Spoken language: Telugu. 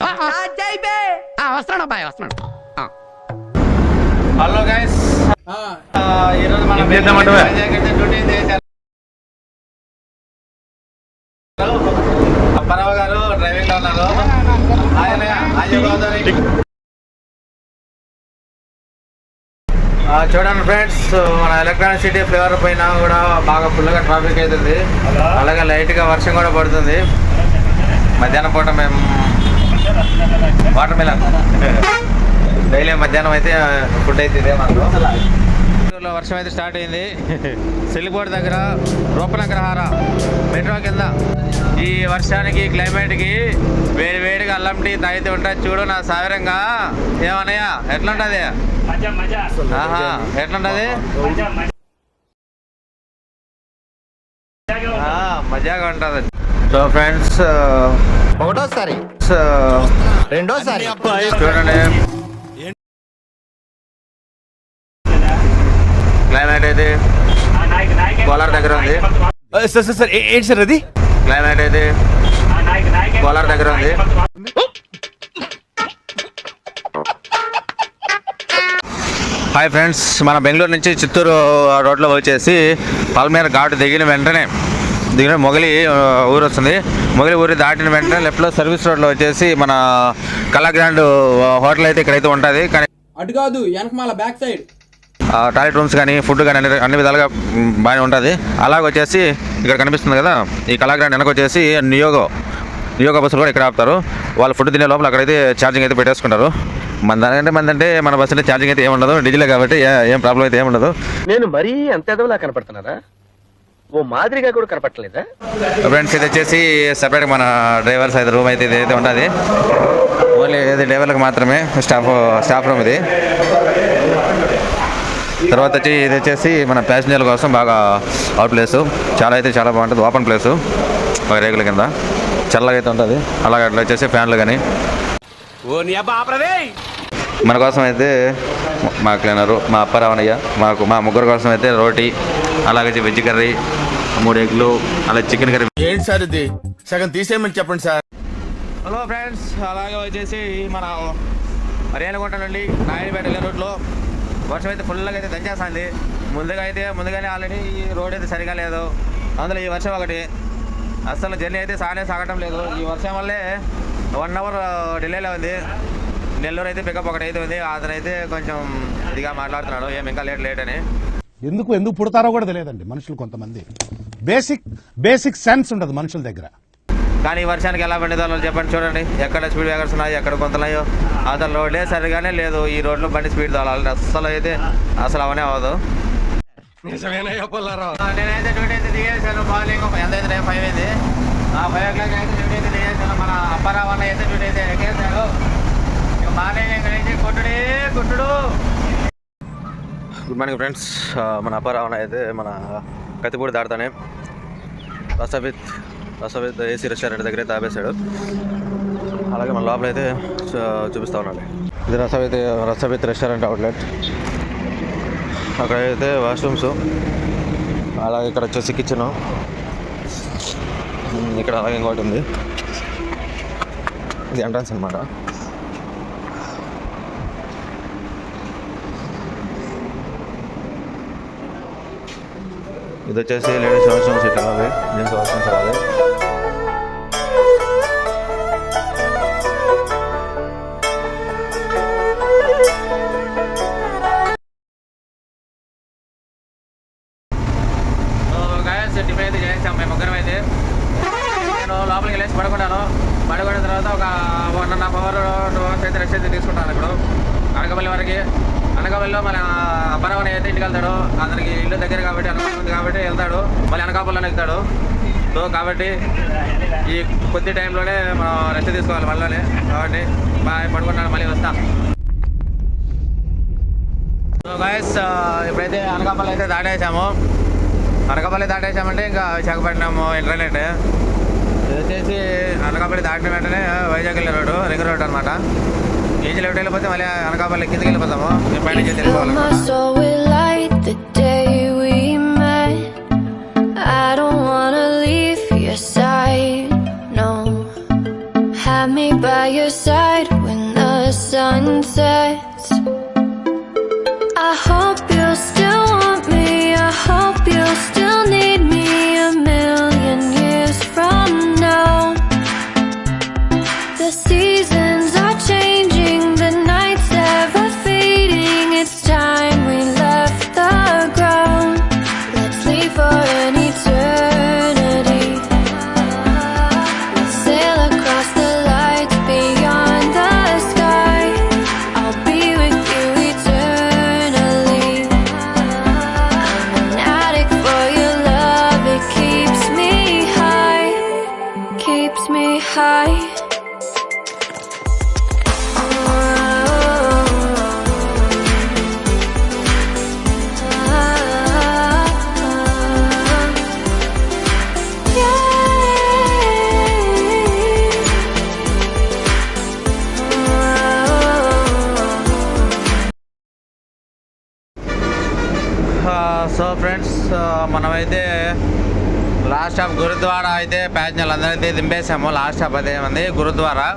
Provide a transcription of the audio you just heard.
ఆ, ఆ, వస్తున్నాడు అబ్బాయి వస్తున్నాడు. హలో గైస్ ఆ, ఈరోజు మనం. అప్పారావు గారు డ్రైవింగ్లో ఉన్నారు ఆయన గోదావరి ఆ, చూడండి ఫ్రెండ్స్ మన ఎలక్ట్రానిక్ సిటీ ఫ్లేవర్ పైన కూడా బాగా ఫుల్గా ట్రాఫిక్ అవుతుంది. అలాగే లైట్గా వర్షం కూడా పడుతుంది. మధ్యాహ్నం పూట మేము వాటర్ మిలన్ డైలీ మధ్యాహ్నం అయితే ఫుడ్ అయితే ఇదే మనకు వర్షం అయితే స్టార్ట్ అయింది. సిల్లిపోటు దగ్గర రూపనగ్రహార మెట్రో కింద. ఈ వర్షానికి క్లైమేట్కి వేడి వేడిగా అల్లం టీ తాగితే ఉంటుంది చూడు నా సాగరంగా ఏమన్నయ్యా? ఎట్లుంటది? ఆహా ఎట్లుంటది? ఆ, మజాగా ఉంటుంది. సో ఫ్రెండ్స్ ఒకటోసారి. రెండోసారి. చూడండి. క్లైమేట్ అయితే కోలార్ దగ్గర ఉంది. సార్ సార్ సార్ ఏంటి సార్ అది? క్లైమేట్ అయితే కోలార్ దగ్గర ఉంది. హాయ్ ఫ్రెండ్స్ మన బెంగళూరు నుంచి చిత్తూరు రోడ్లో వచ్చేసి పల్మేర ఘాట్ దిగిన వెంటనే దిగిన మొగలి ఊరు వస్తుంది. మొగలి ఊరి దాటిన వెంటనే లెఫ్ట్లో సర్వీస్ రోడ్లో వచ్చేసి మన కళా గ్రాండ్ హోటల్ అయితే ఇక్కడైతే ఉంటుంది. కానీ అటు కాదు వెనకమాల బ్యాక్ సైడ్ ఆ, టాయిలెట్ రూమ్స్ కానీ ఫుడ్ కానీ అన్ని అన్ని విధాలుగా బాగానే ఉంటుంది. అలాగ వచ్చేసి ఇక్కడ కనిపిస్తుంది కదా ఈ కళాగ్రాండ్ వెనక వచ్చేసి నియోగో నియోగో బస్సులు కూడా ఇక్కడ ఆపుతారు. వాళ్ళు ఫుడ్ తినే లోపల అక్కడైతే ఛార్జింగ్ అయితే పెట్టేసుకుంటారు. మన దానికంటే మందంటే మన బస్సులో ఛార్జింగ్ అయితే ఏముండదు. డీజిలే కాబట్టి ఏ- ఏం ప్రాబ్లం అయితే ఏముండదు. నేను మరీ అంత ఎదవలా కనపడుతున్నారా ఓ మాదిరిగా కూడా కనపడలేదా ఫ్రెండ్స్ ఇది వచ్చేసి సపరేట్ మన డ్రైవర్స్ అయితే రూమ్ అయితే ఇది అయితే ఉంటుంది. ఓన్లీ ఇది డ్రైవర్లకు మాత్రమే స్టాఫ్ స్టాఫ్ రూమ్ ఇది. తర్వాత వచ్చి ఇది వచ్చేసి మన ప్యాసింజర్ల కోసం బాగా అవుట్ ప్లేస్ చాలా అయితే చాలా బాగుంటుంది ఓపెన్ ప్లేస్ ఒక రేగుల కింద. చల్లగా అయితే ఉంటుంది. అలాగే అట్లా వచ్చేసి ఫ్యాన్లు కానీ మన కోసం అయితే మా క్లీనరు మా అప్పారావణయ్య మాకు మా ముగ్గురు కోసం అయితే రోటీ అలాగే వెజ్ కర్రీ మూడు ఎగ్లు అలాగే చికెన్ కర్రీ. ఏంటి సార్ ఇది? సగం తీసేయమని చెప్పండి సార్. హలో ఫ్రెండ్స్ అలాగే వచ్చేసి మన రేణుగుంట నుండి నాయుడుపేట వెళ్ళే రూట్లో వర్షం అయితే ఫుల్గా అయితే దంచేస్తుంది ముందుగా అయితే ముందుగానే ఆల్రెడీ ఈ రోడ్ అయితే సరిగా లేదు. అందులో ఈ వర్షం ఒకటి. అసలు జర్నీ అయితే సానే సాగటం లేదు. ఈ వర్షం వల్లే వన్ అవర్ డిలేలో ఉంది. నెల్లూరు అయితే పికప్ ఒకటి అయితే ఉంది. అతను అయితే కొంచెం ఇదిగా మాట్లాడుతున్నాడు. ఏం ఇంకా లేట్ లేట్ అని. ఎందుకు ఎందుకు పుడతారో కూడా తెలియదండి మనుషులు కొంతమంది. బేసిక్ బేసిక్ సెన్స్ ఉండదు మనుషుల దగ్గర. కానీ ఈ వర్షానికి ఎలా పండిదాలో చెప్పండి చూడండి. ఎక్కడ స్పీడ్ బ్రేకర్స్ ఉన్నాయి ఎక్కడ కొంతన్నాయో అసలు రోడ్లే సరిగానే లేదు. ఈ రోడ్లో బండి స్పీడ్ తోలాలి అస్సలు అయితే అసలు అవనే అవ్వదు. నేనైతే డ్యూటీ అయితే దిగేసాను మార్నింగ్ ఎంత అయితే టైం ఫైవ్ అయింది. ఆ ఫైవ్ ఓ క్లాక్ అయితే డ్యూటీ అయితే దిగేసాను మన అప్పారావు అన్న అయితే డ్యూటీ అయితే ఎక్కేసాడు ఇక మార్నింగ్ ఇక్కడ నుంచి కొట్టుడే కొట్టుడు గుడ్ మార్నింగ్ ఫ్రెండ్స్ మన అపారావణ అయితే మన కత్తిపూడి దాడతానే రసవిత్ రసవిత్ ఏసీ రెస్టారెంట్ దగ్గర అయితే ఆపేశాడు. అలాగే మన లోపల అయితే చూ- చూపిస్తా ఉన్నాడు. ఇది రసవిత్ రసవిత్ రెస్టారెంట్ అవుట్లెట్. అక్కడ అయితే వాష్రూమ్స్. అలాగే ఇక్కడ వచ్చేసి కిచెన్. ఇక్కడ అలాగే ఇంకోటి ఉంది. ఇది ఎంట్రన్స్ అనమాట ఇది వచ్చేసి లేడీస్ వాష్రూమ్స్ ఇట్లా ఉన్నది జెంట్స్ వాష్రూమ్స్ అలాగే టిఫిన్ అయితే చేసాం మేము ముగ్గురం అయితే. నేను లోపలికి వెళ్ళేసి పడుకున్నాను పడుకున్న తర్వాత ఒక one and half hour two hours అయితే రెస్ట్ అయితే తీసుకుంటాను ఇప్పుడు. అనకాపల్లి వరకు. అనకాపల్లిలో మన అప్పరావని అయితే ఇంటికి వెళ్తాడు. అందరికి ఇల్లు దగ్గర కాబట్టి అనకాపల్లి ఉంది కాబట్టి వెళ్తాడు. మళ్ళీ అనకాపల్లిలోనే ఎక్కుతాడు. సో కాబట్టి ఈ కొద్ది టైంలోనే మనం రెస్ట్ తీసుకోవాలి మళ్ళీ కాబట్టి బాగా పడుకుంటాను మళ్ళీ వస్తా. సో గాయస్ ఇప్పుడైతే అనకాపల్లి అయితే దాటేసాము. అనకాపల్లి దాటేసామంటే ఇంకా విశాఖపట్నం ఇంటర్నెట్. ఇది వచ్చేసి అనకాపల్లి దాటిన వెంటనే వైజాగ్ వెళ్ళే రోడ్డు రింగ్ రోడ్ అనమాట ఏజ్ లెఫ్ట్ వెళ్ళిపోతే మళ్ళీ అనకాపల్లి కిందకి వెళ్ళిపోతాము మేము పైన చేసి వెళ్ళిపోవాలి by your side when the sun sets me high. Uh, so friends, uh, mana aja last of gurudwara అయితే ప్యాసింజర్లు అందరికీ దింపేసాము లాస్ట్ ఆఫ్ అదే ఉంది. గురుద్వారా